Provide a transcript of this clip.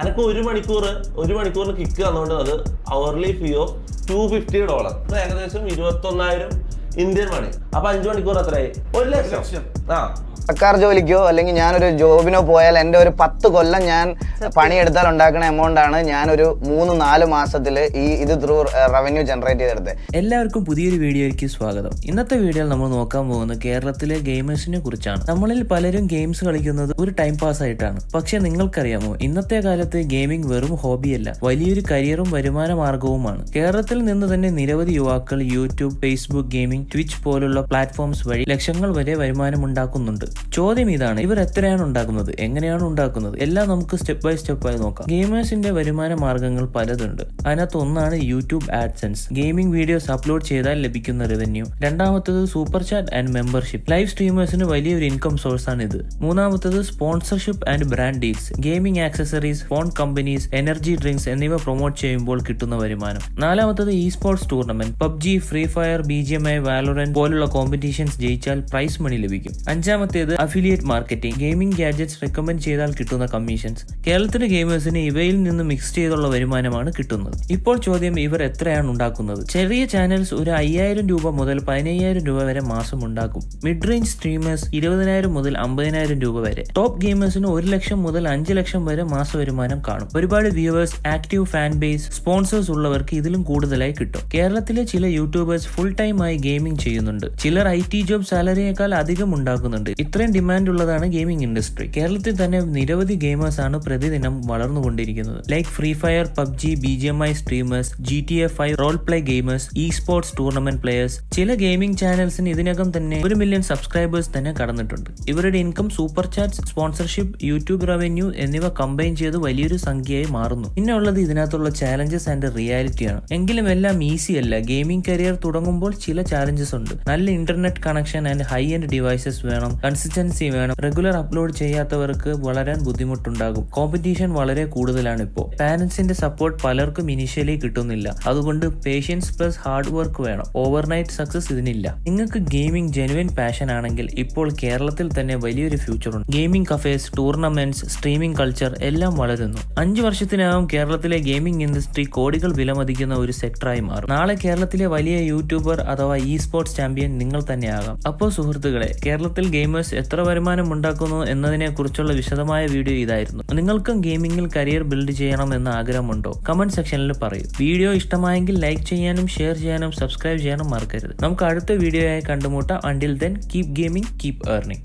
എനിക്ക് ഒരു മണിക്കൂർ ഒരു മണിക്കൂറിന് കിക്ക് തന്നുകൊണ്ട് അത് hourly fee of two fifty dollar ഏകദേശം ഇരുപത്തൊന്നായിരം ഇന്ത്യൻ മണി അപ്പൊ അഞ്ചു മണിക്കൂർ എത്രയായി? ഒരു ലക്ഷം. ആ. സർക്കാർ ജോലിക്കോ അല്ലെങ്കിൽ ഞാനൊരു ജോബിനോ പോയാൽ എന്റെ ഒരു പത്ത് കൊല്ലം ഞാൻ പണിയെടുത്താൽ ഉണ്ടാക്കുന്ന എമൗണ്ട് ആണ് ഞാനൊരു മൂന്ന് നാല് മാസത്തിൽ ഈ ഇത് ത്രൂ റവന്യൂ ജനറേറ്റ് ചെയ്തെടുത്തത്. എല്ലാവർക്കും പുതിയൊരു വീഡിയോയ്ക്ക് സ്വാഗതം. ഇന്നത്തെ വീഡിയോയിൽ നമ്മൾ നോക്കാൻ പോകുന്നത് കേരളത്തിലെ ഗെയിമേഴ്സിനെ കുറിച്ചാണ്. നമ്മളിൽ പലരും ഗെയിംസ് കളിക്കുന്നത് ഒരു ടൈം പാസ് ആയിട്ടാണ്. പക്ഷെ നിങ്ങൾക്കറിയാമോ ഇന്നത്തെ കാലത്ത് ഗെയിമിംഗ് വെറും ഹോബിയല്ല വലിയൊരു കരിയറും വരുമാന മാർഗവുമാണ്. കേരളത്തിൽ നിന്ന് തന്നെ നിരവധി യുവാക്കൾ യൂട്യൂബ് ഫേസ്ബുക്ക് ഗെയിമിംഗ് ട്വിച്ച് പോലുള്ള പ്ലാറ്റ്ഫോംസ് വഴി ലക്ഷങ്ങൾ വരെ വരുമാനം ഉണ്ടാക്കുന്നുണ്ട് ചോദ്യം ഇതാണ് ഇവർ എത്രയാണ് ഉണ്ടാക്കുന്നത്? എങ്ങനെയാണ് ഉണ്ടാക്കുന്നത്? എല്ലാം നമുക്ക് സ്റ്റെപ്പ് ബൈ സ്റ്റെപ്പ് ആയി നോക്കാം. ഗെയിമേഴ്സിന്റെ വരുമാന മാർഗങ്ങൾ പലതുണ്ട്. അതിനകത്ത് ഒന്നാണ് YouTube AdSense. Gaming videos upload ചെയ്താൽ ലഭിക്കുന്ന റവന്യൂ. രണ്ടാമത്തത് super chat and membership. Live സ്ട്രീമേഴ്സിന് വലിയൊരു ഇൻകം സോഴ്സ് ആണ് ഇത്. മൂന്നാമത്തത് sponsorship and brand deals. Gaming accessories phone companies energy drinks എന്നിവ പ്രൊമോട്ട് ചെയ്യുമ്പോൾ കിട്ടുന്ന വരുമാനം. നാലാമത്തത് esports tournament. PUBG free fire B G M I Valorant പോലുള്ള കോമ്പറ്റീഷൻസ് ജയിച്ചാൽ പ്രൈസ് മണി ലഭിക്കും. അഞ്ചാമത്തേത് affiliate marketing gaming gadgets recommend ചെയ്താൽ കിട്ടുന്ന കമ്മീഷൻസ് കേരളത്തിലെ ഗെയിമേഴ്സിന് ഇവയിൽ നിന്ന് മിക്സ് ചെയ്തുള്ള വരുമാനമാണ് കിട്ടുന്നത്. ഇപ്പോൾ ചോദ്യം ഇവർ എത്രയാണ് ഉണ്ടാക്കുന്നത്? ചെറിയ ചാനൽസ് ഒരു അയ്യായിരം രൂപ മുതൽ പതിനയ്യായിരം രൂപ വരെ മാസം ഉണ്ടാക്കും. മിഡ് റേഞ്ച് സ്ട്രീമേഴ്സ് ഇരുപതിനായിരം മുതൽ അമ്പതിനായിരം രൂപ വരെ. ടോപ്പ് ഗെയിമേഴ്സിന് ഒരു ലക്ഷം മുതൽ അഞ്ച് ലക്ഷം വരെ മാസ വരുമാനം കാണും. ഒരുപാട് viewers active fan base sponsors ഉള്ളവർക്ക് ഇതിലും കൂടുതലായി കിട്ടും. കേരളത്തിലെ ചില യൂട്യൂബേഴ്സ് ഫുൾ ടൈം ആയി ഗെയിമിംഗ് ചെയ്യുന്നുണ്ട്. ചിലർ ഐ ടി ജോബ് സാലറിയേക്കാൾ അധികം ഉണ്ടാക്കുന്നുണ്ട്. ഇത്രയും ഡിമാൻഡ് ഉള്ളതാണ് ഗെയിമിംഗ് ഇൻഡസ്ട്രി കേരളത്തിൽ തന്നെ നിരവധി ഗെയിമേഴ്സ് ആണ് പ്രതിദിനം വളർന്നുകൊണ്ടിരിക്കുന്നത്. Like free fire PUBG B G M I streamers G T F I role play gamers esports tournament players ചില ഗെയിമിംഗ് ചാനൽസിന് ഇതിനകം തന്നെ ഒരു മില്യൺ സബ്സ്ക്രൈബേഴ്സ് തന്നെ കടന്നിട്ടുണ്ട്. ഇവരുടെ income super chat sponsorship YouTube revenue എന്നിവ കമ്പൈൻ ചെയ്ത് വലിയൊരു സംഖ്യയായി മാറുന്നു. പിന്നെ ഉള്ളത് ഇതിനകത്തുള്ള ചാലഞ്ചസ് ആൻഡ് റിയാലിറ്റിയാണ് എങ്കിലും എല്ലാം ഈസി അല്ല. ഗെയിമിംഗ് കരിയർ തുടങ്ങുമ്പോൾ ചില ചാലഞ്ചസ് ഉണ്ട്. നല്ല internet connection and high end devices വേണം. കൺസിസ്റ്റൻസി വേണം. റെഗുലർ അപ്ലോഡ് ചെയ്യാത്തവർക്ക് വളരാൻ ബുദ്ധിമുട്ടുണ്ടാകും. കോമ്പറ്റീഷൻ വളരെ കൂടുതലാണ് ഇപ്പോൾ പാരന്റ്സിന്റെ സപ്പോർട്ട് പലർക്കും ഇനിഷ്യലി കിട്ടുന്നില്ല. അതുകൊണ്ട് പേഷ്യൻസ് പ്ലസ് ഹാർഡ് വർക്ക് വേണം. ഓവർനൈറ്റ് സക്സസ് ഇതിനില്ല. നിങ്ങൾക്ക് ഗെയിമിംഗ് ജെനുവിൻ പാഷൻ ആണെങ്കിൽ ഇപ്പോൾ കേരളത്തിൽ തന്നെ വലിയൊരു ഫ്യൂച്ചർ ഉണ്ട്. Gaming cafes tournaments streaming culture എല്ലാം വളരുന്നു. അഞ്ചു വർഷത്തിനകം കേരളത്തിലെ ഗെയിമിംഗ് ഇൻഡസ്ട്രി കോടികൾ വിലമതിക്കുന്ന ഒരു സെക്ടറായി മാറും. നാളെ കേരളത്തിലെ വലിയ യൂട്യൂബർ അഥവാ ഇ സ്പോർട്സ് ചാമ്പ്യൻ നിങ്ങൾ തന്നെയാകാം. അപ്പോൾ സുഹൃത്തുക്കളെ കേരളത്തിൽ ഗെയിമേഴ്സ് എത്ര വരുമാനം ഉണ്ടാക്കുന്നു എന്നതിനെ കുറിച്ചുള്ള വിശദമായ വീഡിയോ ഇതായിരുന്നു. നിങ്ങൾക്കും ഗെയിമിംഗിൽ കരിയർ ബിൽഡ് ചെയ്യണം എന്ന ആഗ്രഹമുണ്ടോ? കമന്റ് സെക്ഷനിൽ പറയൂ. വീഡിയോ ഇഷ്ടമായെങ്കിൽ ലൈക്ക് ചെയ്യാനും ഷെയർ ചെയ്യാനും സബ്സ്ക്രൈബ് ചെയ്യാനും മറക്കരുത്. നമുക്ക് അടുത്ത വീഡിയോയായി കണ്ടുമുട്ടാം. Until then keep gaming keep earning